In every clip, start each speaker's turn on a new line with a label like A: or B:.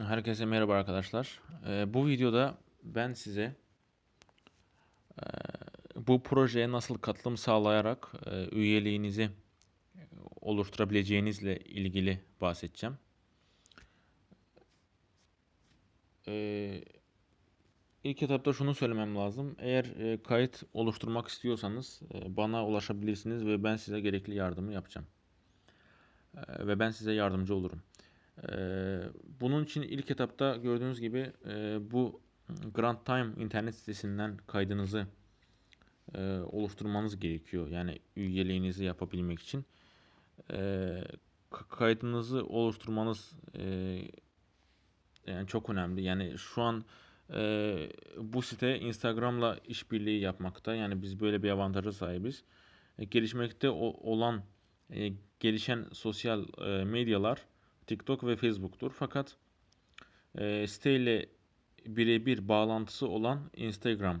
A: Herkese merhaba arkadaşlar. Ee, bu videoda ben size e, bu projeye nasıl katılım sağlayarak e, üyeliğinizi oluşturabileceğinizle ilgili bahsedeceğim. Ee, ilk etapta şunu söylemem lazım. Eğer e, kayıt oluşturmak istiyorsanız e, bana ulaşabilirsiniz ve ben size gerekli yardımı yapacağım. E, ve ben size yardımcı olurum. Ee, bunun için ilk etapta gördüğünüz gibi e, bu Grand Time internet sitesinden kaydınızı e, oluşturmanız gerekiyor. Yani üyeliğinizi yapabilmek için. K- kaydınızı oluşturmanız e, yani çok önemli. Yani şu an e, bu site Instagram'la işbirliği yapmakta. Yani biz böyle bir avantaja sahibiz. E, gelişmekte olan e, gelişen sosyal e, medyalar TikTok ve Facebook'tur. Fakat e, siteyle birebir bağlantısı olan Instagram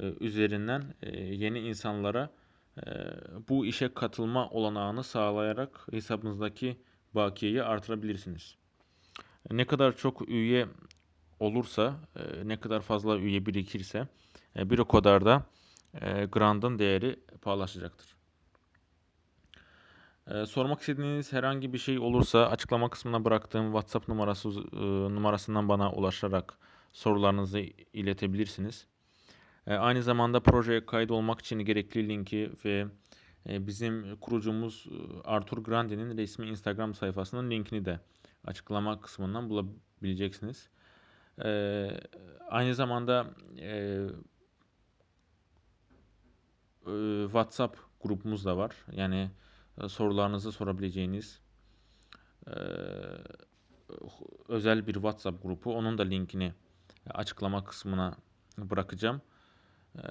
A: e, üzerinden e, yeni insanlara e, bu işe katılma olanağını sağlayarak hesabınızdaki bakiyeyi artırabilirsiniz. Ne kadar çok üye olursa, e, ne kadar fazla üye birikirse e, bir o kadar da e, grantın değeri pahalaşacaktır. Ee, sormak istediğiniz herhangi bir şey olursa açıklama kısmına bıraktığım WhatsApp numarası e, numarasından bana ulaşarak sorularınızı iletebilirsiniz. Ee, aynı zamanda projeye kaydolmak için gerekli linki ve e, bizim kurucumuz e, Arthur Grandi'nin resmi Instagram sayfasının linkini de açıklama kısmından bulabileceksiniz. Ee, aynı zamanda WhatsApp grubumuz da var. Yani sorularınızı sorabileceğiniz e, özel bir WhatsApp grubu. Onun da linkini açıklama kısmına bırakacağım. E,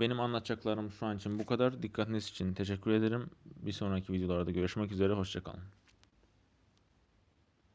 A: benim anlatacaklarım şu an için bu kadar. Dikkatiniz için teşekkür ederim. Bir sonraki videolarda görüşmek üzere. Hoşçakalın.